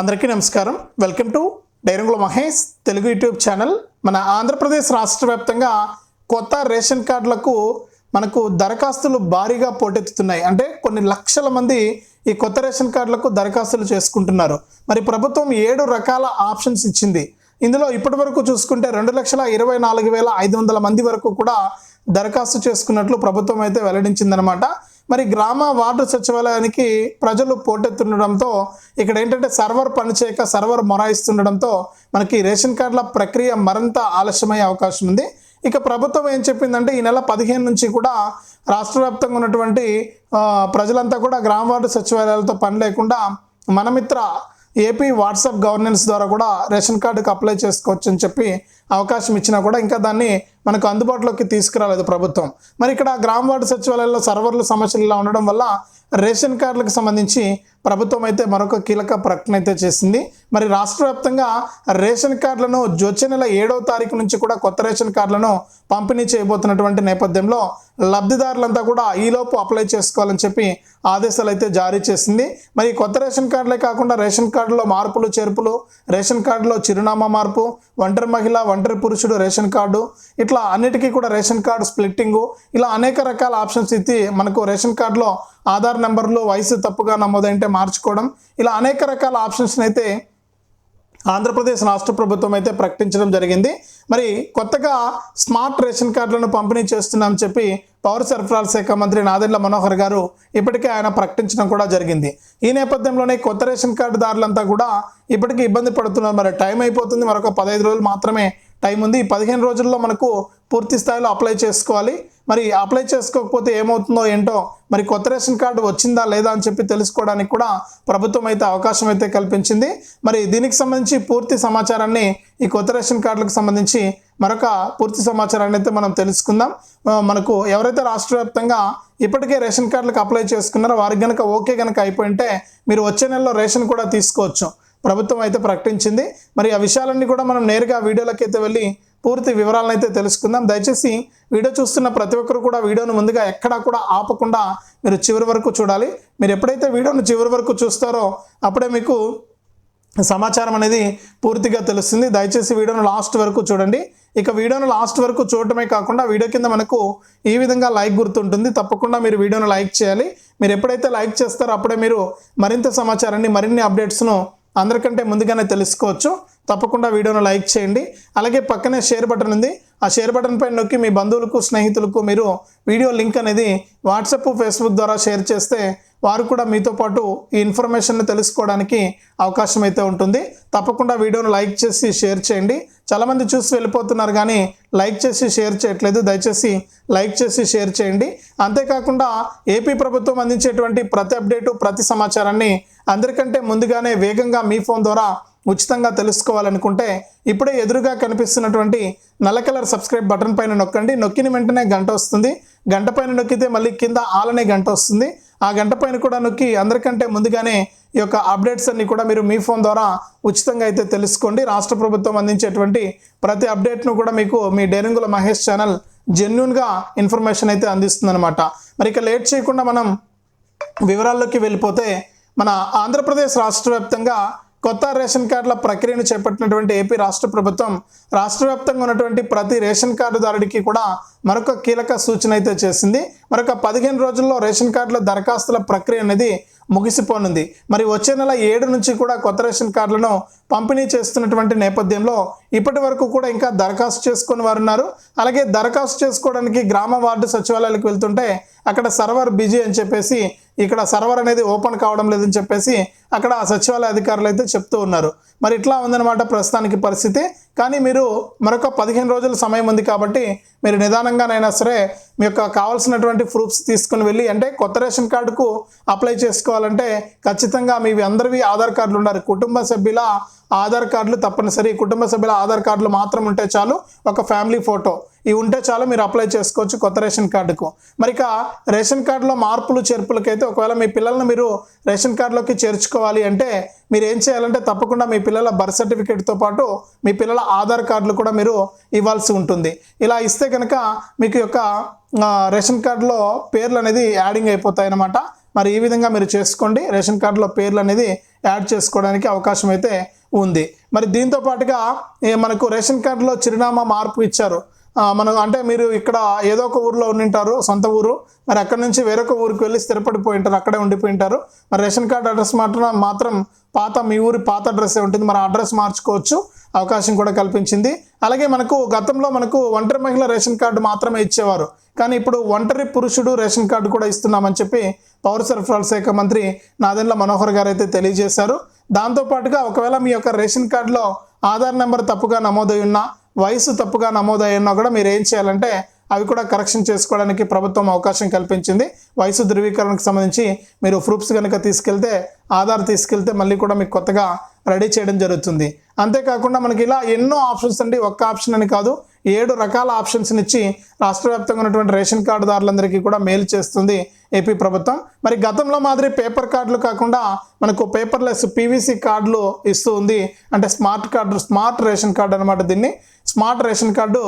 అందరికీ నమస్కారం. Welcome to డైరంగుల మహేష్ తెలుగు యూట్యూబ్ ఛానల్. మన ఆంధ్రప్రదేశ్ రాష్ట్ర వ్యాప్తంగా కొత్త రేషన్ కార్డులకు మనకు దరఖాస్తులు భారీగా పోటెత్తుతున్నాయి. అంటే కొన్ని లక్షల మంది ఈ కొత్త రేషన్ కార్డులకు దరఖాస్తులు చేసుకుంటున్నారు. మరి ప్రభుత్వం ఏడు రకాల ఆప్షన్స్ ఇచ్చింది. ఇందులో ఇప్పటి వరకు చూసుకుంటే రెండు లక్షల ఇరవై నాలుగు వేల ఐదు వందల మంది వరకు కూడా దరఖాస్తు చేసుకున్నట్లు ప్రభుత్వం అయితే వెల్లడించిందనమాట మరి గ్రామ వార్డు సచివాలయానికి ప్రజలు పోటెత్తుండడంతో ఇక్కడ ఏంటంటే సర్వర్ పనిచేయక సర్వర్ మొరాయిస్తుండడంతో మనకి రేషన్ కార్డుల ప్రక్రియ మరింత ఆలస్యమయ్యే అవకాశం ఉంది. ఇక ప్రభుత్వం ఏం చెప్పిందంటే ఈ నెల పదిహేను నుంచి కూడా రాష్ట్ర వ్యాప్తంగా ఉన్నటువంటి ప్రజలంతా కూడా గ్రామ వార్డు సచివాలయాలతో పని లేకుండా మనమిత్ర ఏపీ వాట్సాప్ గవర్నెన్స్ ద్వారా కూడా రేషన్ కార్డుకి అప్లై చేసుకోవచ్చు అని చెప్పి అవకాశం ఇచ్చినా కూడా ఇంకా దాన్ని మనకు అందుబాటులోకి తీసుకురాలేదు ప్రభుత్వం. మరి ఇక్కడ గ్రామ వార్డు సచివాలయాల్లో సర్వర్లు సమస్యలు ఇలా ఉండడం వల్ల రేషన్ కార్డులకు సంబంధించి ప్రభుత్వం అయితే మరొక కీలక ప్రకటన అయితే చేసింది. మరి రాష్ట్ర వ్యాప్తంగా రేషన్ కార్డులను వచ్చే నెల ఏడవ తారీఖు నుంచి కూడా కొత్త రేషన్ కార్డులను పంపిణీ చేయబోతున్నటువంటి నేపథ్యంలో లబ్ధిదారులంతా కూడా ఈలోపు అప్లై చేసుకోవాలని చెప్పి ఆదేశాలు అయితే జారీ చేసింది. మరి కొత్త రేషన్ కార్డులే కాకుండా రేషన్ కార్డులో మార్పులు చేర్పులు రేషన్ కార్డులో చిరునామా మార్పు ఒంటరి మహిళ ఒంటరి పురుషుడు రేషన్ కార్డు ఇట్లా అన్నిటికీ కూడా రేషన్ కార్డు స్ప్లిట్టింగు ఇలా అనేక రకాల ఆప్షన్స్ ఇచ్చి మనకు రేషన్ కార్డులో ఆధార్ నెంబర్లు వయసు తప్పుగా నమోదంటే మార్చుకోవడం ఇలా అనేక రకాల ఆప్షన్స్ని అయితే ఆంధ్రప్రదేశ్ రాష్ట్ర ప్రభుత్వం అయితే ప్రకటించడం జరిగింది. మరి కొత్తగా స్మార్ట్ రేషన్ కార్డులను పంపిణీ చేస్తున్నామని చెప్పి పౌర సరఫరాల శాఖ మంత్రి నాదెండ్ల మనోహర్ గారు ఇప్పటికే ఆయన ప్రకటించడం కూడా జరిగింది. ఈ నేపథ్యంలోనే కొత్త రేషన్ కార్డుదారులంతా కూడా ఇప్పటికీ ఇబ్బంది పడుతున్నారు. మరి టైం అయిపోతుంది. మరొక పదహైదు రోజులు మాత్రమే టైం ఉంది. ఈ పదిహేను రోజుల్లో మనకు పూర్తి స్థాయిలో అప్లై చేసుకోవాలి. మరి అప్లై చేసుకోకపోతే ఏమవుతుందో ఏంటో మరి కొత్త రేషన్ కార్డు వచ్చిందా లేదా అని చెప్పి తెలుసుకోవడానికి కూడా ప్రభుత్వం అయితే అవకాశం అయితే కల్పించింది. మరి దీనికి సంబంధించి పూర్తి సమాచారాన్ని ఈ కొత్త రేషన్ కార్డులకు సంబంధించి మరొక పూర్తి సమాచారాన్ని అయితే మనం తెలుసుకుందాం. మనకు ఎవరైతే రాష్ట్ర వ్యాప్తంగా ఇప్పటికే రేషన్ కార్డులకు అప్లై చేసుకున్నారో వారికి కనుక ఓకే కనుక అయిపోయింటే మీరు వచ్చే నెలలో రేషన్ కూడా తీసుకోవచ్చు. ప్రభుత్వం అయితే ప్రకటించింది. మరి ఆ విషయాలన్నీ కూడా మనం నేరుగా వీడియోలోకి అయితే వెళ్ళి పూర్తి వివరాలను అయితే తెలుసుకుందాం. దయచేసి వీడియో చూస్తున్న ప్రతి ఒక్కరు కూడా వీడియోను ముందుగా ఎక్కడా కూడా ఆపకుండా మీరు చివరి వరకు చూడాలి. మీరు ఎప్పుడైతే వీడియోను చివరి వరకు చూస్తారో అప్పుడే మీకు సమాచారం అనేది పూర్తిగా తెలుస్తుంది. దయచేసి వీడియోను లాస్ట్ వరకు చూడండి. ఇక వీడియోను లాస్ట్ వరకు చూడటమే కాకుండా వీడియో కింద మనకు ఈ విధంగా లైక్ గుర్తుంటుంది. తప్పకుండా మీరు వీడియోను లైక్ చేయాలి. మీరు ఎప్పుడైతే లైక్ చేస్తారో అప్పుడే మీరు మరింత సమాచారాన్ని మరిన్ని అప్డేట్స్ను అందరికంటే ముందుగానే తెలుసుకోవచ్చు. తప్పకుండా వీడియోను లైక్ చేయండి. అలాగే పక్కనే షేర్ బటన్ ఉంది. ఆ షేర్ బటన్ పైన నొక్కి మీ బంధువులకు స్నేహితులకు మీరు వీడియో లింక్ అనేది వాట్సాప్ ఫేస్బుక్ ద్వారా షేర్ చేస్తే వారు కూడా మీతో పాటు ఈ ఇన్ఫర్మేషన్ని తెలుసుకోవడానికి అవకాశం అయితే ఉంటుంది. తప్పకుండా వీడియోను లైక్ చేసి షేర్ చేయండి. చాలామంది చూసి వెళ్ళిపోతున్నారు కానీ లైక్ చేసి షేర్ చేయట్లేదు. దయచేసి లైక్ చేసి షేర్ చేయండి. అంతేకాకుండా ఏపీ ప్రభుత్వం అందించేటువంటి ప్రతి అప్డేటు ప్రతి సమాచారాన్ని అందరికంటే ముందుగానే వేగంగా మీ ఫోన్ ద్వారా ఉచితంగా తెలుసుకోవాలనుకుంటే ఇప్పుడే ఎదురుగా కనిపిస్తున్నటువంటి నల్ల కలర్ సబ్స్క్రైబ్ బటన్ పైన నొక్కండి. నొక్కిన వెంటనే గంట వస్తుంది. గంట పైన నొక్కితే మళ్ళీ కింద ఆలనే గంట వస్తుంది. ఆ గంట పైన కూడా నొక్కి అందరికంటే ముందుగానే ఈ యొక్క అప్డేట్స్ అన్ని కూడా మీరు మీ ఫోన్ ద్వారా ఉచితంగా అయితే తెలుసుకోండి. రాష్ట్ర ప్రభుత్వం అందించేటువంటి ప్రతి అప్డేట్ను కూడా మీకు మీ డేరింగుల మహేష్ ఛానల్ జెన్యున్గా ఇన్ఫర్మేషన్ అయితే అందిస్తుందన్నమాట. మరి ఇక లేట్ చేయకుండా మనం వివరాల్లోకి వెళ్ళిపోతే మన ఆంధ్రప్రదేశ్ రాష్ట్ర వ్యాప్తంగా కొత్త రేషన్ కార్డుల ప్రక్రియను చేపట్టినటువంటి ఏపీ రాష్ట్ర ప్రభుత్వం రాష్ట్ర వ్యాప్తంగా ఉన్నటువంటి ప్రతి రేషన్ కార్డుదారుడికి కూడా మరొక కీలక సూచన అయితే చేసింది. మరొక పదిహేను రోజుల్లో రేషన్ కార్డుల దరఖాస్తుల ప్రక్రియ అనేది ముగిసిపోనుంది. మరి వచ్చే నెల ఏడు నుంచి కూడా కొత్త రేషన్ కార్డులను పంపిణీ చేస్తున్నటువంటి నేపథ్యంలో ఇప్పటి వరకు కూడా ఇంకా దరఖాస్తు చేసుకుని వారు ఉన్నారు అలాగే దరఖాస్తు చేసుకోవడానికి గ్రామ వార్డు సచివాలయాలకు వెళ్తుంటే అక్కడ సర్వర్ బిజీ అని చెప్పేసి ఇక్కడ సర్వర్ అనేది ఓపెన్ కావడం లేదని చెప్పేసి అక్కడ ఆ సచివాలయ అధికారులు అయితే చెప్తూ ఉన్నారు. మరి ఇట్లా ఉందన్నమాట ప్రస్తుతానికి పరిస్థితి. కానీ మీరు మరొక పదిహేను రోజుల సమయం ఉంది కాబట్టి మీరు నిదానంగానైనా సరే మీ యొక్క కావాల్సినటువంటి ప్రూఫ్స్ తీసుకుని వెళ్ళి అంటే కొత్త రేషన్ కార్డుకు అప్లై చేసుకోవాలంటే ఖచ్చితంగా మీ అందరివి ఆధార్ కార్డులు ఉండాలి. కుటుంబ సభ్యుల ఆధార్ కార్డులు తప్పనిసరి. కుటుంబ సభ్యుల ఆధార్ కార్డులు మాత్రం ఉంటే చాలు ఒక ఫ్యామిలీ ఫోటో. ఇవి ఉంటే చాలు మీరు అప్లై చేసుకోవచ్చు కొత్త రేషన్ కార్డుకు. మరి ఇక రేషన్ కార్డులో మార్పులు చేర్పులకైతే ఒకవేళ మీ పిల్లల్ని మీరు రేషన్ కార్డులోకి చేర్చుకోవాలి అంటే మీరు ఏం చేయాలంటే తప్పకుండా మీ పిల్లల బర్త్ సర్టిఫికేట్తో పాటు మీ పిల్లల ఆధార్ కార్డులు కూడా మీరు ఇవ్వాల్సి ఉంటుంది. ఇలా ఇస్తే కనుక మీకు యొక్క రేషన్ కార్డులో పేర్లు అనేది యాడింగ్ అయిపోతాయి అన్నమాట మరి ఈ విధంగా మీరు చేసుకోండి. రేషన్ కార్డులో పేర్లు అనేది యాడ్ చేసుకోవడానికి అవకాశం అయితే ఉంది. మరి దీంతో పాటుగా మనకు రేషన్ కార్డులో చిరునామా మార్పు ఇచ్చారు. మనం అంటే మీరు ఇక్కడ ఏదో ఒక ఊర్లో ఉండింటారు సొంత ఊరు. మరి అక్కడ నుంచి వేరొక ఊరికి వెళ్ళి స్థిరపడిపోయి ఉంటారు అక్కడే ఉండిపోయి ఉంటారు. మరి రేషన్ కార్డ్ అడ్రస్ మాత్రం మాత్రం పాత మీ ఊరి పాత అడ్రస్సే ఉంటుంది మరి అడ్రస్ మార్చుకోవచ్చు. అవకాశం కూడా కల్పించింది. అలాగే మనకు గతంలో మనకు ఒంటరి మహిళ రేషన్ కార్డు మాత్రమే ఇచ్చేవారు. కానీ ఇప్పుడు ఒంటరి పురుషుడు రేషన్ కార్డు కూడా ఇస్తున్నామని చెప్పి పౌర సరఫరాల శాఖ మంత్రి నాదెండ్ల మనోహర్ గారు అయితే తెలియజేశారు. దాంతోపాటుగా ఒకవేళ మీ యొక్క రేషన్ కార్డులో ఆధార్ నెంబర్ తప్పుగా నమోదై ఉన్నా వయసు తప్పుగా నమోదై కూడా మీరు ఏం చేయాలంటే అవి కూడా కరెక్షన్ చేసుకోవడానికి ప్రభుత్వం అవకాశం కల్పించింది. వయసు ధృవీకరణకు సంబంధించి మీరు ప్రూఫ్స్ కనుక తీసుకెళ్తే ఆధార్ తీసుకెళ్తే మళ్ళీ కూడా మీకు కొత్తగా రెడీ చేయడం జరుగుతుంది. అంతేకాకుండా మనకి ఇలా ఎన్నో ఆప్షన్స్ అండి. ఒక్క ఆప్షన్ అని కాదు. ఏడు రకాల ఆప్షన్స్ని ఇచ్చి రాష్ట్ర వ్యాప్తంగా ఉన్నటువంటి రేషన్ కార్డుదారులందరికీ కూడా మేలు చేస్తుంది ఏపీ ప్రభుత్వం. మరి గతంలో మాదిరి పేపర్ కార్డులు కాకుండా మనకు పేపర్లెస్ పీవీసీ కార్డులు ఇస్తూ ఉంది. అంటే smart card smart ration card అనమాట దీన్ని. స్మార్ట్ రేషన్ కార్డు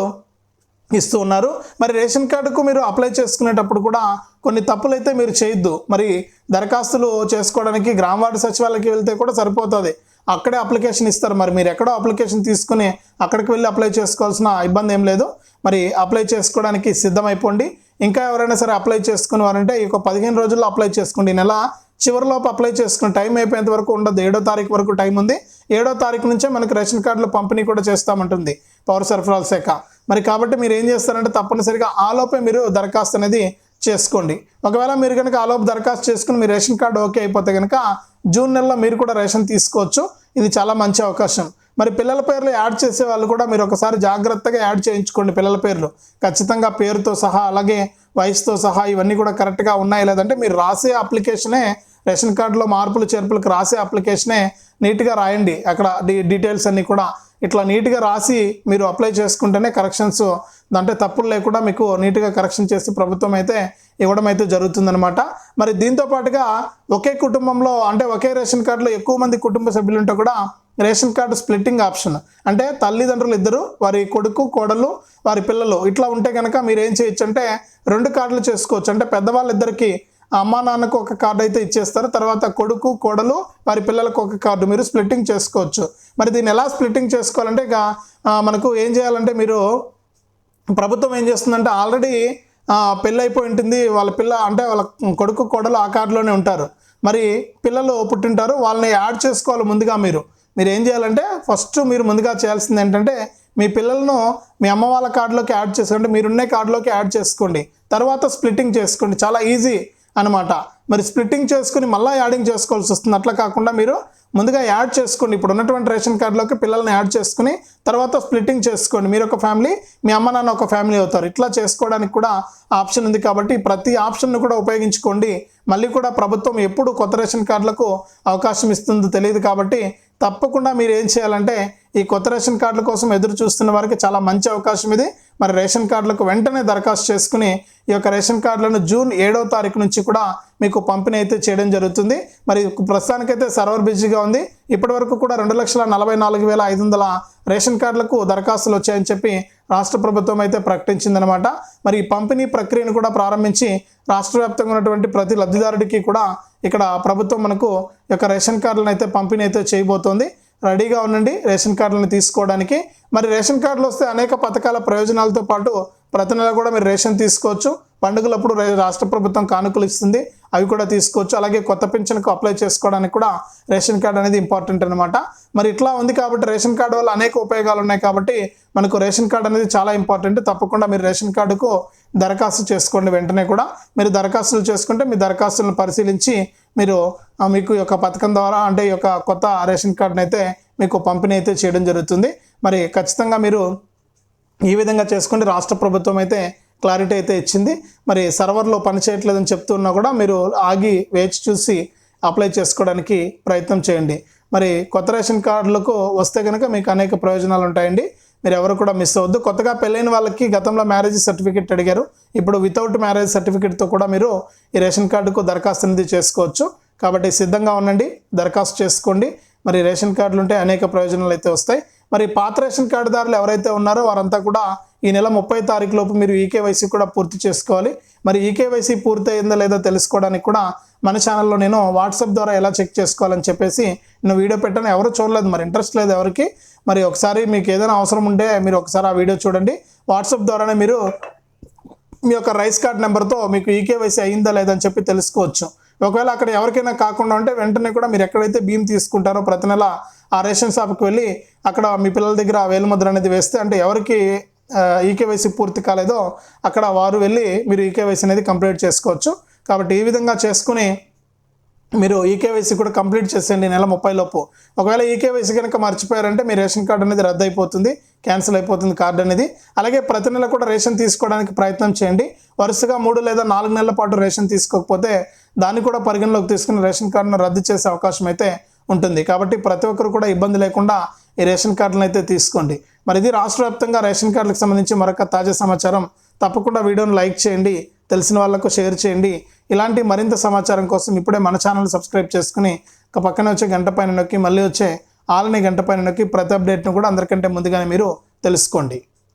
ఇస్తూ ఉన్నారు. మరి రేషన్ కార్డుకు మీరు అప్లై చేసుకునేటప్పుడు కూడా కొన్ని తప్పులు అయితే మీరు చేయొద్దు. మరి దరఖాస్తులు చేసుకోవడానికి గ్రామ వార్డు సచివాలయకి వెళ్తే కూడా సరిపోతుంది. అక్కడే అప్లికేషన్ ఇస్తారు. మరి మీరు ఎక్కడో అప్లికేషన్ తీసుకుని అక్కడికి వెళ్ళి అప్లై చేసుకోవాల్సిన ఇబ్బంది ఏం లేదు. మరి అప్లై చేసుకోవడానికి సిద్ధమైపోండి. ఇంకా ఎవరైనా సరే అప్లై చేసుకుని వారంటే ఈ ఒక పదిహేను రోజుల్లో అప్లై చేసుకోండి. ఈ నెల చివరిలోపు అప్లై చేసుకుని టైం అయిపోయేంత వరకు ఉండదు. ఏడో తారీఖు వరకు టైం ఉంది. ఏడో తారీఖు నుంచే మనకు రేషన్ కార్డులు పంపిణీ కూడా చేస్తామంటుంది పౌర సరఫరాల శాఖ. మరి కాబట్టి మీరు ఏం చేస్తారంటే తప్పనిసరిగా ఆలోపే మీరు దరఖాస్తు అనేది చేసుకోండి. ఒకవేళ మీరు కనుక ఆలోపు దరఖాస్తు చేసుకుని మీ రేషన్ కార్డు ఓకే అయిపోతే కనుక జూన్ నెలలో మీరు కూడా రేషన్ తీసుకోవచ్చు. ఇది చాలా మంచి అవకాశం. మరి పిల్లల పేర్లు యాడ్ చేసే వాళ్ళు కూడా మీరు ఒకసారి జాగ్రత్తగా యాడ్ చేయించుకోండి పిల్లల పేర్లు. ఖచ్చితంగా పేరుతో సహా అలాగే వయసుతో సహా ఇవన్నీ కూడా కరెక్ట్గా ఉన్నాయి. లేదంటే మీరు రాసే అప్లికేషనే రేషన్ కార్డులో మార్పులు చేర్పులకు రాసే అప్లికేషనే నీట్గా రాయండి. అక్కడ డీ డీటెయిల్స్ అన్నీ కూడా ఇట్లా నీట్గా రాసి మీరు అప్లై చేసుకుంటేనే కరెక్షన్స్ అంటే తప్పులు లేకుండా మీకు నీట్గా కరెక్షన్ చేసి ప్రభుత్వం అయితే ఇవ్వడం అయితే జరుగుతుందనమాట మరి దీంతో పాటుగా ఒకే కుటుంబంలో అంటే ఒకే రేషన్ కార్డులో ఎక్కువ మంది కుటుంబ సభ్యులు ఉంటే కూడా రేషన్ కార్డు స్ప్లిట్టింగ్ ఆప్షన్. అంటే తల్లిదండ్రులు ఇద్దరు వారి కొడుకు కోడలు వారి పిల్లలు. ఇట్లా ఉంటే కనుక మీరు ఏం చేయొచ్చు అంటే రెండు కార్డులు చేసుకోవచ్చు. అంటే పెద్దవాళ్ళిద్దరికీ అమ్మా నాన్నకు ఒక కార్డు అయితే ఇచ్చేస్తారు. తర్వాత కొడుకు కోడలు వారి పిల్లలకు ఒక కార్డు. మీరు స్ప్లిట్టింగ్ చేసుకోవచ్చు. మరి దీన్ని ఎలా స్ప్లిట్టింగ్ చేసుకోవాలంటే ఇక మనకు ఏం చేయాలంటే మీరు ప్రభుత్వం ఏం చేస్తుందంటే ఆల్రెడీ పెళ్ళైపోయి ఉంటుంది. వాళ్ళ పిల్ల అంటే వాళ్ళ కొడుకు కోడలు ఆ కార్డులోనే ఉంటారు. మరి పిల్లలు పుట్టింటారు. వాళ్ళని యాడ్ చేసుకోవాలి ముందుగా మీరు. మీరు ఏం చేయాలంటే ఫస్ట్ మీరు ముందుగా చేయాల్సింది ఏంటంటే మీ పిల్లలను మీ అమ్మ వాళ్ళ కార్డులోకి యాడ్ చేసుకోండి. మీరున్నే కార్డులోకి యాడ్ చేసుకోండి. తర్వాత స్ప్లిట్టింగ్ చేసుకోండి. చాలా ఈజీ. అనమాట. మరి స్ప్లిట్టింగ్ చేసుకుని మళ్ళీ యాడింగ్ చేసుకోవాల్సి వస్తుంది. అట్లా కాకుండా మీరు ముందుగా యాడ్ చేసుకోండి. ఇప్పుడు ఉన్నటువంటి రేషన్ కార్డులోకి పిల్లల్ని యాడ్ చేసుకుని తర్వాత స్ప్లిట్టింగ్ చేసుకోండి. మీరు ఒక ఫ్యామిలీ మీ అమ్మ నాన్న ఒక ఫ్యామిలీ అవుతారు. ఇట్లా చేసుకోవడానికి కూడా ఆప్షన్ ఉంది కాబట్టి ప్రతి ఆప్షన్ను కూడా ఉపయోగించుకోండి. మళ్ళీ కూడా ప్రభుత్వం ఎప్పుడు కొత్త రేషన్ కార్డులకు అవకాశం ఇస్తుందో తెలియదు కాబట్టి తప్పకుండా మీరు ఏం చేయాలంటే ఈ కొత్త రేషన్ కార్డుల కోసం ఎదురు చూస్తున్న వారికి చాలా మంచి అవకాశం ఇది. మరి రేషన్ కార్డులకు వెంటనే దరఖాస్తు చేసుకుని ఈ యొక్క రేషన్ కార్డులను జూన్ ఏడవ తారీఖు నుంచి కూడా మీకు పంపిణీ అయితే చేయడం జరుగుతుంది. మరి ప్రస్తుతానికైతే సర్వర్ బిజీగా ఉంది. ఇప్పటి వరకు కూడా రెండు లక్షల నలభై నాలుగు వేల ఐదు వందల రేషన్ కార్డులకు దరఖాస్తులు వచ్చాయని చెప్పి రాష్ట్ర ప్రభుత్వం అయితే ప్రకటించిందనమాట మరి ఈ పంపిణీ ప్రక్రియను కూడా ప్రారంభించి రాష్ట్ర వ్యాప్తంగా ఉన్నటువంటి ప్రతి లబ్ధిదారుడికి కూడా ఇక్కడ ప్రభుత్వం మనకు ఈ యొక్క రేషన్ కార్డులను అయితే పంపిణీ అయితే చేయబోతోంది. రెడీగా ఉండండి. రేషన్ కార్డులను తీసుకోవడానికి. మరి రేషన్ కార్డులు వస్తే అనేక పథకాల ప్రయోజనాలతో పాటు ప్రతి నెల కూడా మీరు రేషన్ తీసుకోవచ్చు. పండుగలప్పుడు రాష్ట్ర ప్రభుత్వం కానుకలు ఇస్తుంది. అవి కూడా తీసుకోవచ్చు. అలాగే కొత్త పెన్షన్కు అప్లై చేసుకోవడానికి కూడా రేషన్ కార్డు అనేది ఇంపార్టెంట్ అనమాట మరి ఇట్లా ఉంది కాబట్టి రేషన్ కార్డు వల్ల అనేక ఉపయోగాలు ఉన్నాయి కాబట్టి మనకు రేషన్ కార్డు అనేది చాలా ఇంపార్టెంట్. తప్పకుండా మీరు రేషన్ కార్డుకు దరఖాస్తు చేసుకోండి వెంటనే కూడా. మీరు దరఖాస్తులు చేసుకుంటే మీ దరఖాస్తులను పరిశీలించి మీరు మీకు ఈ యొక్క పథకం ద్వారా అంటే ఈ యొక్క కొత్త రేషన్ కార్డుని అయితే మీకు పంపిణీ అయితే చేయడం జరుగుతుంది. మరి ఖచ్చితంగా మీరు ఈ విధంగా చేసుకుంటే రాష్ట్ర ప్రభుత్వం అయితే క్లారిటీ అయితే ఇచ్చింది. మరి సర్వర్లో పనిచేయట్లేదని చెప్తున్నా కూడా మీరు ఆగి వేచి చూసి అప్లై చేసుకోవడానికి ప్రయత్నం చేయండి. మరి కొత్త రేషన్ కార్డులకు వస్తే కనుక మీకు అనేక ప్రయోజనాలు ఉంటాయండి. మీరు ఎవరు కూడా మిస్ అవ్వద్దు. కొత్తగా పెళ్ళైన వాళ్ళకి గతంలో మ్యారేజ్ సర్టిఫికేట్ అడిగారు. ఇప్పుడు వితౌట్ మ్యారేజ్ సర్టిఫికేట్తో కూడా మీరు ఈ రేషన్ కార్డుకు దరఖాస్తు అనేది చేసుకోవచ్చు. కాబట్టి సిద్ధంగా ఉండండి. దరఖాస్తు చేసుకోండి. మరి రేషన్ కార్డులు ఉంటే అనేక ప్రయోజనాలు అయితే వస్తాయి. మరి పాత రేషన్ కార్డుదారులు ఎవరైతే ఉన్నారో వారంతా కూడా ఈ నెల ముప్పై తారీఖు లోపు మీరు ఈకేవైసీ కూడా పూర్తి చేసుకోవాలి. మరి ఈకేవైసీ పూర్తి అయిందా లేదో తెలుసుకోవడానికి కూడా మన ఛానల్లో నేను వాట్సాప్ ద్వారా ఎలా చెక్ చేసుకోవాలని చెప్పేసి నేను వీడియో పెట్టాను. ఎవరు చూడలేదు మరి ఇంట్రెస్ట్ లేదు ఎవరికి. మరి ఒకసారి మీకు ఏదైనా అవసరం ఉంటే మీరు ఒకసారి ఆ వీడియో చూడండి. వాట్సాప్ ద్వారానే మీరు మీ యొక్క రైస్ కార్డ్ నెంబర్తో మీకు ఈకేవైసీ అయిందా లేదని చెప్పి తెలుసుకోవచ్చు. ఒకవేళ అక్కడ ఎవరికైనా కాకుండా ఉంటే వెంటనే కూడా మీరు ఎక్కడైతే భీమ్ తీసుకుంటారో ప్రతి నెల ఆ రేషన్ షాప్కి వెళ్ళి అక్కడ మీ పిల్లల దగ్గర ఆ వేలుముద్ర అనేది వేస్తే అంటే ఎవరికి ఈకేవైసీ పూర్తి కాలేదో అక్కడ వారు వెళ్ళి మీరు ఈకేవైసీ అనేది కంప్లీట్ చేసుకోవచ్చు. కాబట్టి ఈ విధంగా చేసుకుని మీరు ఈకేవైసీ కూడా కంప్లీట్ చేసేయండి నెల ముప్పై లోపు. ఒకవేళ ఈకేవైసీ కనుక మర్చిపోయారంటే మీ రేషన్ కార్డు అనేది రద్దు అయిపోతుంది క్యాన్సిల్ అయిపోతుంది కార్డు అనేది. అలాగే ప్రతి నెల కూడా రేషన్ తీసుకోవడానికి ప్రయత్నం చేయండి. వరుసగా మూడు లేదా నాలుగు నెలల పాటు రేషన్ తీసుకోకపోతే దాన్ని కూడా పరిగణలోకి తీసుకుని రేషన్ కార్డును రద్దు చేసే అవకాశం అయితే ఉంటుంది. కాబట్టి ప్రతి ఒక్కరు కూడా ఇబ్బంది లేకుండా ఈ రేషన్ కార్డులను అయితే తీసుకోండి. మరి ఇది రాష్ట్ర వ్యాప్తంగా రేషన్ కార్డులకు సంబంధించి మరొక తాజా సమాచారం. తప్పకుండా వీడియోను లైక్ చేయండి తెలిసిన వాళ్ళకు షేర్ చేయండి. ఇలాంటి మరింత సమాచారం కోసం ఇప్పుడే మన ఛానల్ సబ్స్క్రైబ్ చేసుకుని ఒక పక్కన వచ్చే గంట పైన నొక్కి మళ్ళీ వచ్చే ఆలని గంట పైన నొక్కి ప్రతి అప్డేట్ను కూడా అందరికంటే ముందుగానే మీరు తెలుసుకోండి.